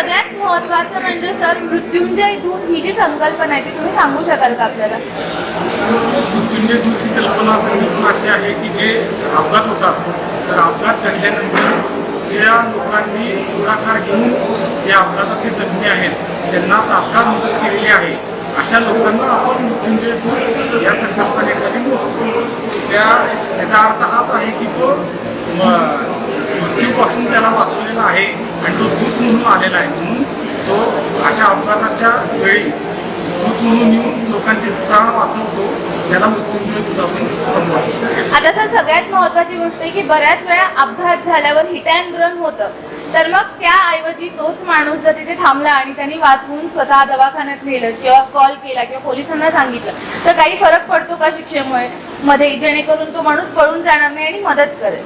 सगळ्यात महत्वाचं म्हणजे सर मृत्युंजय दूत ही जी संकल्पना आहे ती तुम्ही सांगू शकाल का आपल्याला? मृत्युंजय दूत ही कल्पना संकल्पना अशी आहे की जे अपघात होतात तर अपघात घडल्यानंतर ज्या लोकांनी पुढाकार घेऊन जे अपघातातले जखमी आहेत त्यांना तात्काळ मदत केलेली आहे अशा लोकांना आपण मृत्युंजय दूत या संकल्पनेखाली मोजतो. त्या त्याचा अर्थ हाच आहे की तो मृत्यूपासून त्याला वाचवलेला आहे. आणि तो दूत म्हणून आलेला आहे. म्हणून तो अशा अपघाताच्या वेळी दूत म्हणून येऊन लोकांचे प्राण वाचवतो त्याला मृत्युंजय दूत आपण संबोधतो आता सर सगळ्यात महत्वाची गोष्ट आहे की बऱ्याच वेळा अपघात झाल्यावर हिट अँड रन होतं. तर मग त्याऐवजी तोच माणूस जर तिथे थांबला आणि त्यांनी वाचवून स्वतः दवाखान्यात नेलं किंवा कॉल केला किंवा पोलिसांना सांगितलं तर काही फरक पडतो का शिक्षेमुळे? मध्ये जेणेकरून तो माणूस पळून जाणार नाही आणि मदत करेल.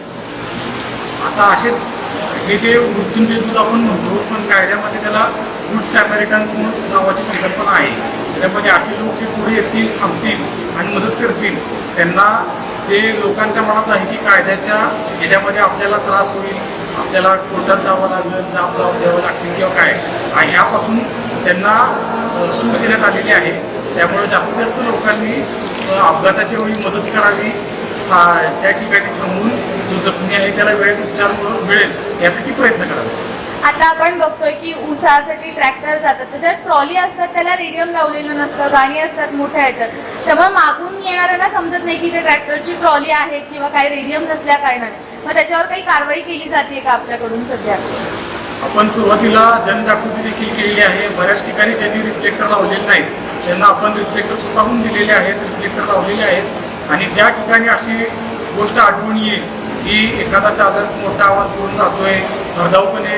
आता असेच हे जे मृत्यूंजय दूध आपण म्हणतो पण कायद्यामध्ये त्याला गुड सॅमॅरिटन्स नावाची संकल्पना आहे. त्याच्यामध्ये असे लोक जे पुढे येतील थांबतील आणि मदत करतील त्यांना जे लोकांच्या मनात आहे की कायद्याच्या ह्याच्यामध्ये आपल्याला त्रास होईल आपल्याला कोर्टात जावं लागेल जाब जावं द्यावं लागतील किंवा काय ह्यापासून त्यांना सूट देण्यात आलेली आहे. त्यामुळे जास्तीत जास्त लोकांनी अपघाताच्या वेळी मदत करावी त्या ठिकाणी थांबून जो जखमी आहे त्याला वेळेत उपचार मिळेल. यासाठी प्रयत्न करावे. आता आपण बघतोय की ऊसासाठी ट्रॅक्टर जातात. तर त्यात ट्रॉली असतात त्याला रेडियम लावलेलं नसतं गाणी असतात मोठ्या ह्याच्यात. त्यामुळे मागून येणाऱ्यांना समजत नाही की ते ट्रॅक्टरची ट्रॉली आहे किंवा काही रेडियम नसल्या कारणाने. मग त्याच्यावर काही कारवाई केली जाते का आपल्याकडून सध्या? आपण सुरुवातीला जनजागृती देखील केलेली आहे. बऱ्याच ठिकाणी ज्यांनी रिफ्लेक्टर लावलेले नाहीत त्यांना आपण रिफ्लेक्टर स्वतःहून दिलेले आहेत रिफ्लेक्टर लावलेले आहेत. आणि ज्या ठिकाणी अशी गोष्ट आढळून येईल की एखादा चालक मोठा आवाज करून जातोय भरधावपणे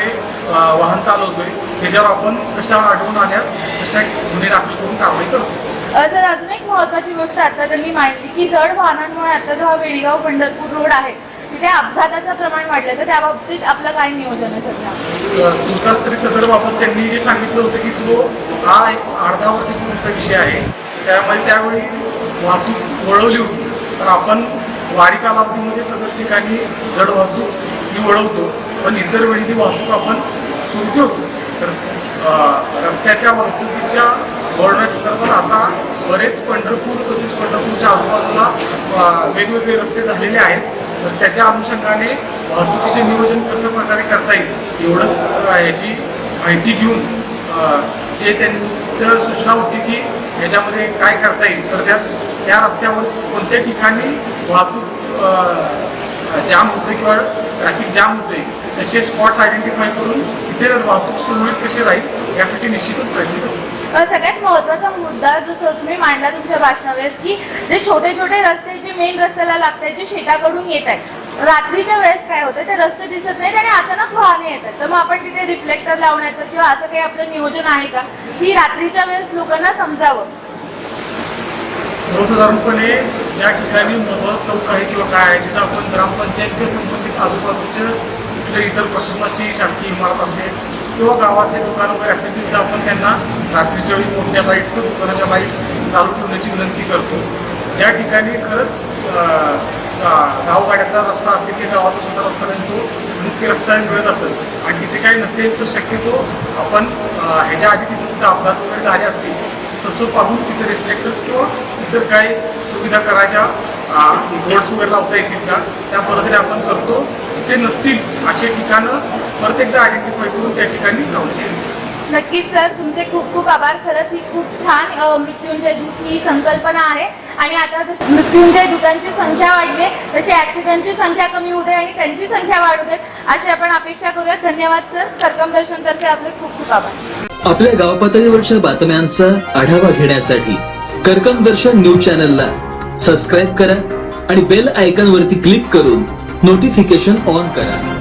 वाहन चालवतोय त्याच्यावर आपण तशा आढळून आल्यास तशा गुन्हे दाखल करून कारवाई करतो. सर अजून एक महत्वाची गोष्ट आता त्यांनी मांडली की जड वाहनांमुळे आता जो हा वेणगाव पंढरपूर रोड आहे तिथे अपघाताचं प्रमाण वाढलं. तर त्या बाबतीत आपलं काय नियोजन आहे सध्या? तुर्तास तरी सदरबाबत त्यांनी जे सांगितलं होतं की तो हा एक अर्धा वर्षापूर्वीचा विषय आहे. त्यामुळे त्यावेळी वाहतूक वळवली होती. तर आपण वारी कालावधीमध्ये सगळ्या ठिकाणी जड वाहतूक ही वळवतो पण इतर वेळी ती वाहतूक आपण सुरू ठेवतो. तर रस्त्याच्या वाहतुकीच्या वळण्यासंदर्भात आता बरेच पंढरपूर तसेच पंढरपूरच्या आजूबाजूला वेगवेगळे रस्ते झालेले आहेत. तर त्याच्या अनुषंगाने वाहतुकीचे नियोजन कशा प्रकारे करता येईल एवढंच याची माहिती घेऊन जे त्यांचं सूचना होती की याच्यामध्ये काय करता येईल तर त्यात त्या रस्त्यावर कोणत्या ठिकाणी वाहतूक जाम होते किंवा ट्रॅफिक जाम होते तसे स्पॉट्स आयडेंटिफाय करून तिथे वाहतूक सुरळीत कशी राहील यासाठी निश्चितच प्रयत्न करू. सगळ्यात महत्त्वाचा मुद्दा जो सर तुम्ही मांडला तुमच्या भाषणावेळेस की जे छोटे छोटे रस्ते जे मेन रस्त्याला लागतात जे शेताकडून येत आहेत रात्रीच्या वेळेस काय होतं ते रस्ते दिसत नाहीत आणि अचानक वाहने येतात. तर मग आपण तिथे रिफ्लेक्टर लावण्याचं किंवा असं काही आपलं नियोजन आहे का? की रात्रीच्या वेळेस लोकांना समजावं. सर्वसाधारणपणे ज्या ठिकाणी महत्त्वाचा चौक आहे किंवा काय आहे तिथं आपण ग्रामपंचायत किंवा संबंधित आजूबाजूच्या कुठल्या इतर प्रशासनाची शासकीय इमारत असेल किंवा गावातले दुकान वगैरे असतील तिथं आपण त्यांना रात्रीच्या वेळी मोठ्या बाईट्स किंवा दुकानाच्या बाईट्स चालू ठेवण्याची विनंती करतो. ज्या ठिकाणी खरंच गा- गावगाड्याचा रस्ता असेल की गावाचा छोटा रस्ता नाही तो मुख्य रस्ता मिळत असेल आणि तिथे काही नसेल तर शक्यतो आपण ह्याच्या आधी तिथे अपघात वगैरे झाले असतील तसं पाहून तिथे रिफ्लेक्टर्स किंवा इतर काही सुविधा करायच्या बोर्ड्स वगैरे लावता येतील का? त्या पद्धतीने आपण करतो. जिथे नसतील असे ठिकाणं परत एकदा आयडेंटिफाय करून त्या ठिकाणी लावले नक्कीच सर. तुमचे खूप खूप आभार. खरंच ही खूप छान मृत्युंजय दूत ही संकल्पना आहे. आणि आता जशी मृत्युंजय दूतांची संख्या वाढली आहे तशी ॲक्सिडेंटची संख्या कमी होते आणि त्यांची संख्या वाढू दे अशी आपण अपेक्षा करूयात. धन्यवाद सर. कर्कम दर्शनतर्फे आपले खूप खूप आभार. आपल्या गाव पातळीवरच्या बातम्यांचा आढावा घेण्यासाठी कर्कम दर्शन न्यूज चॅनलला सबस्क्राईब करा आणि बेल आयकॉन वरती क्लिक करून नोटिफिकेशन ऑन करा.